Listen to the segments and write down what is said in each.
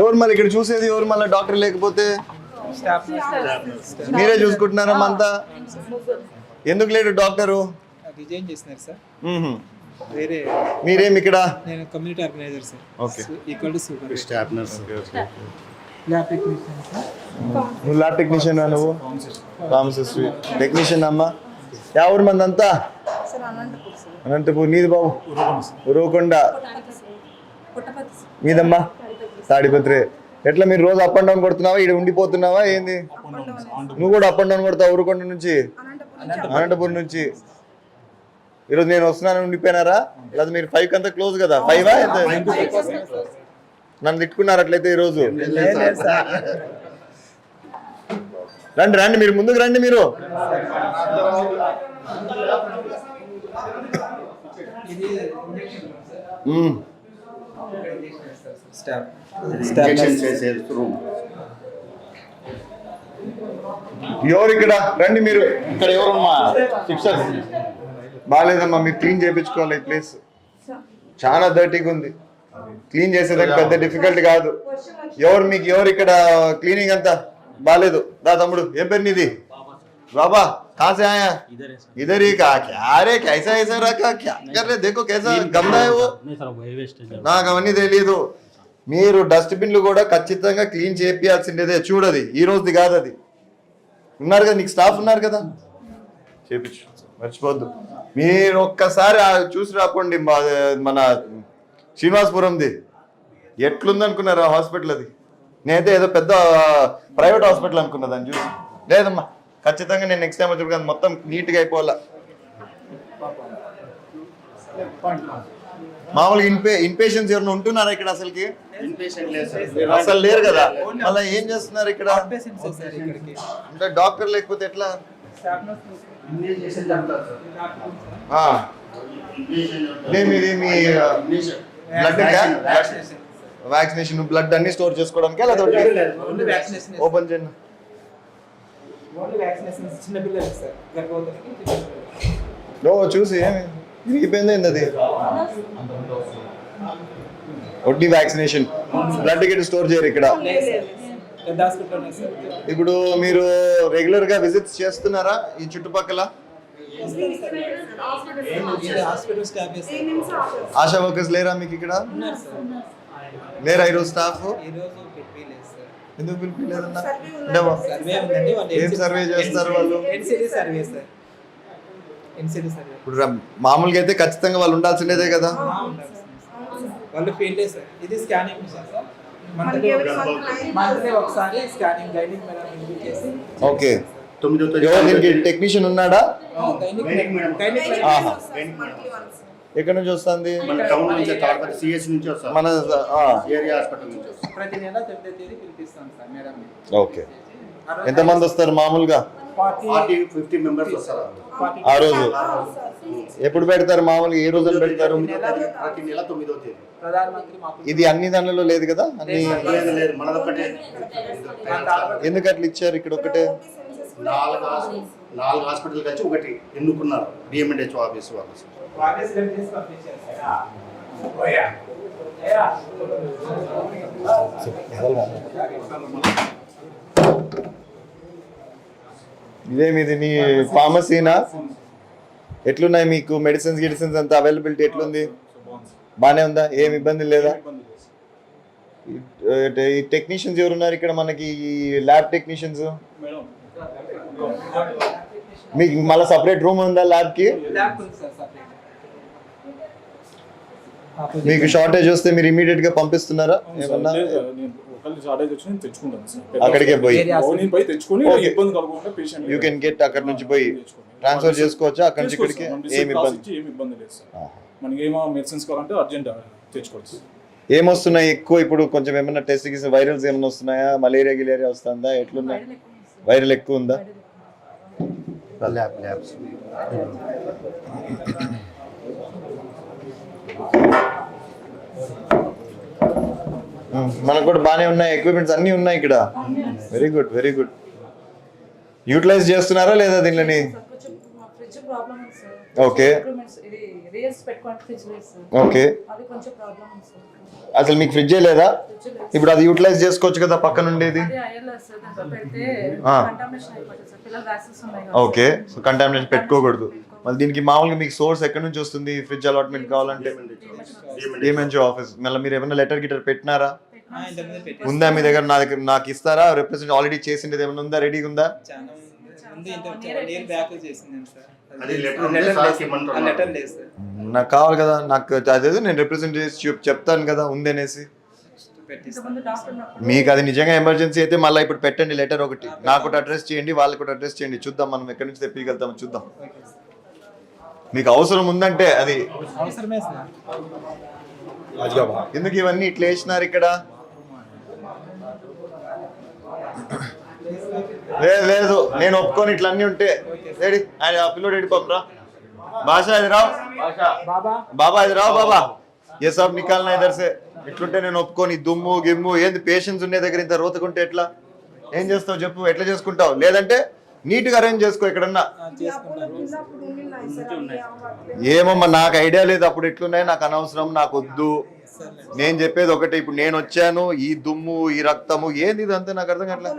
ఎవరు మళ్ళీ ఇక్కడ చూసేది? ఎవరు మళ్ళీ డాక్టర్ లేకపోతే? స్టాఫ్ మీరే చూసుకుంటున్నారమ్మా అంతా ఎందుకు లేడు డాక్టరు? రిజైన్ చేసినారు సార్. వేరే మీరేం ఇక్కడ? నేను community organiser sir. Okay. Equal to super staff nurse lab technician sir. నువ్వు ల్యాబ్ టెక్నీషియన్ నువ్వు? ఫార్మసిస్ట్ టెక్నీషియన్ అమ్మా. యా ఊరు మంది అంతా అనంతపూర్ నీది బాబు? ఉరవకొండ మీదమ్మా? తాడిపత్రి ఎట్లా మీరు రోజు అప్ అండ్ డౌన్ కొడుతున్నావా? ఇక్కడ ఉండిపోతున్నావా? ఏంది? నువ్వు కూడా అప్ అండ్ డౌన్ కొడతావు ఊరుకొండ నుంచి? అనంతపూర్ నుంచి. ఈరోజు నేను వస్తున్నాను ఉండిపోయినారా? లేదా మీరు ఫైవ్ అంతా క్లోజ్ కదా? ఫైవ్ నన్ను తిట్టుకున్నారు అట్లయితే ఈరోజు. రండి రండి మీరు ముందుకు రండి మీరు. ఇది injection sir hmm. Staff injection చేసే రూమ్ ఎవరు ఇక్కడ రండి మీరు ఇక్కడ ఎవరమ్మా సిస్టర్స్ బాగాలేదమ్మా మీరు క్లీన్ చేయించుకోవాలి ఈ ప్లేస్ చాలా డర్టీగా ఉంది క్లీన్ చేసేదానికి పెద్ద డిఫికల్ట్ కాదు ఎవరు మీకు ఎవరు ఇక్కడ క్లీనింగ్ అంతా బాగాలేదు దా తమ్ముడు ఏం పేరు నీది బాబా कहाँ से आया इधर ही का क्या रे कैसा ऐसा रखा क्या कर रहे देखो कैसा गंदा है वो नहीं सर वही वेस्टेज है నాకు అవన్నీ తెలియదు మీరు డస్ట్బిన్లు కూడా ఖచ్చితంగా క్లీన్ చేపియాల్సిందేదే. చూడది. ఈ రోజుది కాదు అది ఉన్నారు కదా నీకు స్టాఫ్ ఉన్నారు కదా? చేపించు మర్చిపోద్దు. మీరు ఒక్కసారి చూసి రాకండి మా- మన శ్రీనివాసపురంది. ఎట్లుందనుకున్నారు ఆ హాస్పిటల్ అది నేనైతే ఏదో పెద్ద ప్రైవేట్ హాస్పిటల్ అనుకున్నా దాన్ని చూసి. లేదమ్మా ఖచ్చితంగా నేను నెక్స్ట్ టైం వచ్చినప్పుడు మొత్తం నీట్గా అయిపోవాలా? మామూలుగా ఇన్పే ఇన్పేషన్స్ ఎవరైనా ఉంటున్నారా ఇక్కడ అసలుకి? అసలు లేరు కదా. మళ్ళీ ఏం చేస్తున్నారు ఇక్కడ? పేషెంట్స్ సార్ ఇక్కడికి. అంటే డాక్టర్ లేకపోతే ఎట్లా? ఇది మీ బ్లడ్ వ్యాక్సినేషన్ బ్లడ్ అన్ని స్టోర్ చేసుకోవడానికి లేదా ఓపెన్ చేయండి. చూసి ఏమి? విరిగిపోయింది ఏంది అది? ఒడ్డి వ్యాక్సినేషన్. బ్లడ్ గిట్ స్టోర్ చేయరు ఇక్కడ. ఇప్పుడు మీరు రెగ్యులర్గా విజిట్స్ చేస్తున్నారా ఈ చుట్టుపక్కల? ఆశా వర్కర్స్ లేరా మీకు ఇక్కడ? ఉన్నారు సార్ లేరా ఈరోజు స్టాఫ్? ఎందుకు పిలిపిలేదన్నా ఏం సర్వే చేస్తారు వాళ్ళు? NCD survey sir NCD survey ఇప్పుడు మామూలుగా అయితే ఖచ్చితంగా వాళ్ళు ఉండాల్సిందేదే కదా. వాళ్ళు ఫీల్డే సార్ ఇది scanning machine sir monthly monthly ఒకసారి స్కానింగ్ గైనింగ్ మేడం ఇన్విట్ చేసి ఓకే. తొమ్మిదో ఎవరు దీనికి టెక్నీషియన్ ఉన్నాడా. ఎక్కడి నుంచి వస్తుంది? మన టౌన్ నుంచి తాడపతి సిఎస్ నుంచి వస్తారు మన ఏరియా హాస్పిటల్ నుంచి వస్తారు ప్రతి నెల తొమ్మిదో తేదీ పిలిపిస్తాం సార్ మేడం ఓకే. ఎంతమంది వస్తారు మామూలుగా? ఫార్టీ ఫార్టీ ఫిఫ్టీ మెంబర్స్ వస్తారు. ఆ రోజు. ఎప్పుడు పెడతారు మామూలుగా? ఏ రోజు పెడతారు? ప్రతి నెల తొమ్మిదో తేదీ. ప్రధానమంత్రి మాకు ఇది అన్ని దానిలో లేదు కదా? అన్ని లేదు లేదు మనదొక్కటే. ఎందుకు అట్లా ఇచ్చారు ఇక్కడ ఒకటే నాలుగు నాలుగు హాస్పిటల్ కలిసి ఒకటి ఎన్నుకున్నారు డిఎంఎన్హెచ్ ఆఫీస్ వాళ్ళు. ఇదేమిది నీ? ఫార్మసీనా ఎట్లున్నాయి మీకు మెడిసిన్స్ గిడిసిన్స్ అంతా అవైలబిలిటీ ఎట్లుంది? బానే ఉందా? ఏం ఇబ్బంది లేదా? ఈ- టెక్నీషియన్స్ ఎవరున్నారు ఇక్కడ మనకి ఈ ల్యాబ్ టెక్నీషియన్స్ మీకు మళ్ళీ సపరేట్ రూమ్ ఉందా ల్యాబ్కి? ల్యాబ్ ఉంది సార్ సపరేట్ మీకు షార్టేజ్ వస్తే మీరు ఇమీడియట్గా పంపిస్తున్నారా? ఏమన్నా? అక్కడికే పోయి. యూ కెన్ గెట్ అక్కడ నుంచి పోయి ట్రాన్స్ఫర్ చేసుకోవచ్చా? అక్కడ నుంచి ఇక్కడికి? ఏమి ఇబ్బంది? మనకి ఏమో మెడిసిన్స్ కావాలంటే అర్జెంట్ తెచ్చుకోవచ్చు. ఏమొస్తున్నాయి ఎక్కువ? ఇప్పుడు కొంచెం ఏమన్నా టెస్ట్ గీసి వైరల్స్ ఏమైనా వస్తున్నాయా? మలేరియా గిలేరియా వస్తుందా? ఎట్లున్నాయి వైరల్ ఎక్కువ ఉందా? ల్యాబ్ ల్యాబ్స్ ఉమ్, మనకు కూడా బాగానే ఉన్నాయి. ఎక్విప్మెంట్స్ అన్నీ ఉన్నాయి ఇక్కడ. Very good very good utilize చేస్తున్నారా లేదా దీనిని? Okay okay. అది కొంచెం ప్రాబ్లం ఉంది సార్ అసలు మీకు ఫ్రిడ్జే లేదా? ఇప్పుడు అది యూటిలైజ్ చేసుకోవచ్చు కదా పక్కన ఉండేది. ఓకే. సో కంటామినేషన్ పెట్టుకోకూడదు. మళ్ళీ దీనికి మామూలుగా మీకు సోర్స్ ఎక్కడి నుంచి వస్తుంది? ఫ్రిడ్జ్ అలాట్మెంట్ కావాలంటే? డిఎంఎన్జీ ఆఫీస్ మళ్ళీ మీరు ఏమైనా లెటర్ గిటర్ పెట్టినారా? ఉందా మీ దగ్గర? నా దగ్గర నాకు ఇస్తారా? రిప్రజెంట్ ఆల్రెడీ చేసింది ఏమైనా ఉందా? రెడీగా ఉందా. ఉంది, నాకు కావాలి కదా నాకు అదే నేను రిప్రజెంట్ చేసి చెప్తాను కదా డాక్టర్ ఉన్నప్పుడు మీకు అది నిజంగా ఎమర్జెన్సీ అయితే మళ్ళీ ఇప్పుడు పెట్టండి లెటర్ ఒకటి. నాకు ఒకటి అడ్రస్ చేయండి వాళ్ళకి కూడా అడ్రస్ చేయండి. చూద్దాం మనం ఎక్కడి నుంచి తెప్పిగలుగుతాం చూద్దాం. మీకు అవసరం ఉందంటే అది. అవసరమే సార్. ఎందుకు ఇవన్నీ ఇట్లా వేసినారు ఇక్కడ? లేదు లేదు. నేను ఒప్పుకొని ఇట్లా అన్ని ఉంటే. రెడీ ఆయన ఆ పిల్లోడు రెడీ పంపరా? భాష ఇది రావు. బాబా? బాబా ఇది రావు బాబా. ఏ సబ్ నికాలనా ఇద్దరు సే ఇట్లుంటే నేను ఒప్పుకొని దుమ్ము గిమ్ము ఏంది పేషెన్స్ ఉండే దగ్గర ఇంత రోతకుంటే ఎట్లా? ఏం చేస్తావు చెప్పు ఎట్లా చేసుకుంటావు? లేదంటే నీట్గా అరేంజ్ చేసుకో ఎక్కడన్నా. ఏమమ్మా నాకు ఐడియా లేదు అప్పుడు ఎట్లున్నాయి? నాకు అనవసరం నాకు వద్దు. నేను చెప్పేది ఒకటి ఇప్పుడు నేను వచ్చాను ఈ దుమ్ము ఈ రక్తము ఏంది ఇదంతా? నాకు అర్థం కావట్లేదు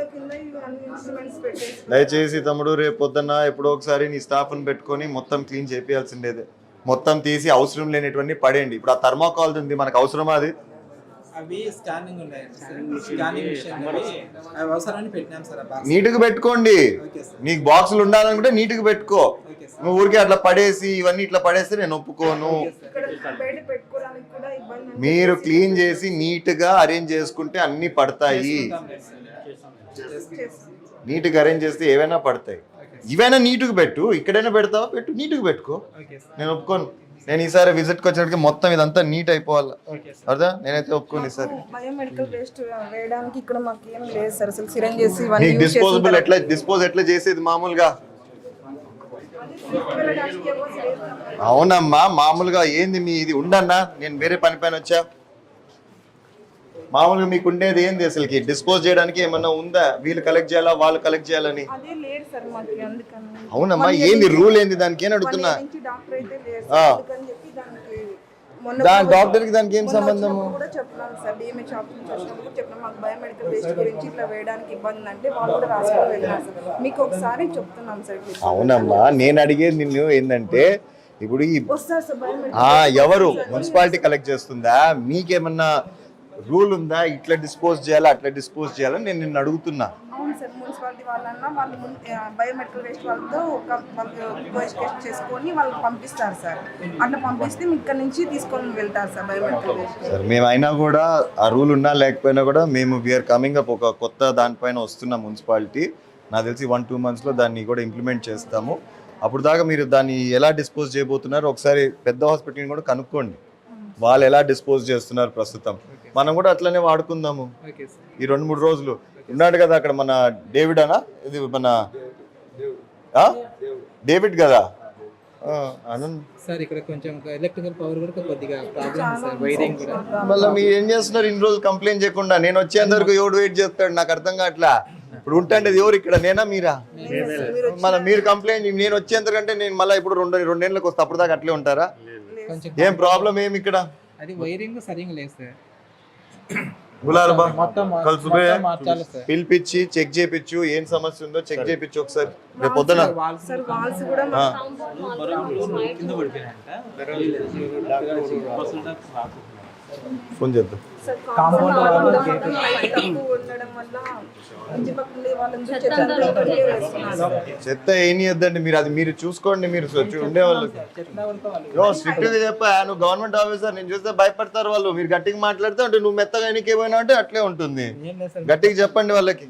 దయచేసి తమ్ముడు రేపు పొద్దున్న ఎప్పుడో ఒకసారి నీ స్టాఫ్ని పెట్టుకొని మొత్తం క్లీన్ చేపియాల్సిండేదే మొత్తం తీసి అవసరం లేనిటువంటి పడేయండి. ఇప్పుడు ఆ థర్మాకాల్ ఉంది మనకు అవసరమా అది? అవి స్కానింగ్ ఉన్నాయి. బాక్స్ నీట్గా పెట్టుకోండి. Okay sir. నీకు బాక్సులు ఉండాలనుకుంటే నీట్గా పెట్టుకో. నువ్వు ఊరికే అట్లా పడేసి ఇవన్నీ ఇట్లా పడేస్తే నేను ఒప్పుకోను. మీరు క్లీన్ చేసి నీట్గా అరేంజ్ చేసుకుంటే అన్ని పడతాయి. చేస్తాం. నీట్గా అరేంజ్ చేస్తే ఏవైనా పడతాయి. ఇవైనా నీట్గా పెట్టు. ఇక్కడైనా పెడతావా? పెట్టు. నీట్గా పెట్టుకో. నేను ఒప్పుకోను. నేను ఈసారి విజిట్కి వచ్చేటికి మొత్తం ఇదంతా నీట్ అయిపోవాలి. అర్థా? నేనైతే ఒప్పుకోను ఈసారి. బయోమెడికల్ వేస్ట్ వేయడానికి ఇక్కడ మాకు ఏం లేదు సార్. అసలు సిరంజ్ చేసి ఇవన్నీ నీకు యూజ్ చేసిన డిస్పోజబుల్ ఎట్లా డిస్పోజ్ ఎట్లా చేసేది మామూలుగా. అవునమ్మా మామూలుగా ఏంది మీ ఇది? ఉండన్నా నేను వేరే పని పైన వచ్చా? మామూలుగా మీకు ఉండేది ఏంది అసలుకి? డిస్పోజ్ చేయడానికి ఏమన్నా ఉందా? వీళ్ళు కలెక్ట్ చేయాలా వాళ్ళు కలెక్ట్ చేయాలని? అవునమ్మా ఏంది రూల్ ఏంది దానికి? ఏం అడుగుతున్నా? దాని కూడా- డాక్టర్కి దానికి ఏం మొన్న సంబంధము? వచ్చినప్పుడు కూడా చెప్పినాను సార్ డిఎంహెచ్ ఆఫీస్ నుంచి వచ్చినప్పుడు కూడా చెప్పినాం మాకు బయోమెడికల్ వేస్ట్ గురించి ఇట్లా వేయడానికి ఇబ్బంది అంటే వాళ్ళు కూడా రాసుకొని వెళ్ళినారు సార్. మీకు ఒకసారి చెప్తున్నాం సార్ ఇట్లా. అవునమ్మా నేను అడిగేది నిన్ను ఏంటంటే ఇప్పుడు ఎవరు మున్సిపాలిటీ కలెక్ట్ చేస్తుందా? మీకేమన్నా రూల్ ఉందా? ఇట్లా డిస్పోజ్ చేయాలా? అట్లా డిస్పోజ్ చేయాలని నేను నిన్ను అడుగుతున్నా. అవును సార్ మున్సిపాలిటీ వాళ్ళన్నా వాళ్ళు మున్- ఆ, బయోమెడికల్ వేస్ట్ వాళ్ళతో ఒక వాళ్ళు కోఎస్కేషన్ చేసుకొని వాళ్ళు పంపిస్తారు సార్. అట్లా పంపిస్తే మీ ఇక్కడ నుంచి తీసుకొని వెళ్తారు సార్ బయోమెడికల్ వేస్ట్. సరే మేము అయినా కూడా ఆ రూల్ ఉన్నా లేకపోయినా కూడా మేము వీఆర్ కమింగ్ అప్ ఒక కొత్త దానిపైన వస్తున్న మున్సిపాలిటీ. నాకు తెలిసి వన్ టూ మంత్స్లో దాన్ని కూడా ఇంప్లిమెంట్ చేస్తాము. అప్పుడు దాకా మీరు దాన్ని ఎలా డిస్పోజ్ చేయబోతున్నారు? ఒకసారి పెద్ద హాస్పిటల్ని కూడా కనుక్కోండి. వాళ్ళు ఎలా డిస్పోజ్ చేస్తున్నారు ప్రస్తుతం? మనం కూడా అట్లనే వాడుకుందాము. ఈ రెండు మూడు రోజులు. ఉన్నాడు కదా అక్కడ మన డేవిడ్ అనా? ఇది మన? డేవిడ్ కదా? ఆ, అనంత్. సార్ ఇక్కడ కొంచెం ఎలక్ట్రికల్ పవర్ కూడా కొద్దిగా ప్రాబ్లం సార్ వైరింగ్ కూడా. మళ్ళీ మీరు ఏం చేస్తున్నారు? ఇన్ని రోజులు కంప్లైంట్ చేయకుండా నేను వచ్చేంత వరకు ఎవడు వెయిట్ చేస్తాడు? నాకు అర్థం కావట్లా? ఇప్పుడు ఉంటాండేది ఎవరు ఇక్కడ? నేనా మీరా? మళ్ళీ మీరు కంప్లైంట్ నేను వచ్చేంతకంటే నేను మళ్ళీ ఇప్పుడు రెండు రెండేళ్ళకి వస్తే అప్పుడు దాకా అట్లే ఉంటారా? ఏం ప్రాబ్లం ఏమి ఇక్కడ? అది వైరింగ్ సరిగ్గా లేదు సార్. పిలిపించి చెక్ చేయించు ఏం సమస్య ఉందో చెక్ చేయించు ఒకసారి. రేపు పొద్దున. కింద ఫోన్ చేద్దాం. కాంపౌండ్ వాళ్ళు చెత్త ఏం వద్దండి మీరు అది మీరు చూసుకోండి మీరు ఉండేవాళ్ళు. వాళ్ళు స్ట్రిక్ట్ చెప్పా నువ్వు గవర్నమెంట్ ఆఫీసర్ నేను చూస్తే భయపడతారు వాళ్ళు. మీరు గట్టిగా మాట్లాడితే అంటే నువ్వు మెత్తగా ఎన్నిక ఏమైనా అంటే అట్లే ఉంటుంది. గట్టిగా చెప్పండి వాళ్ళకి.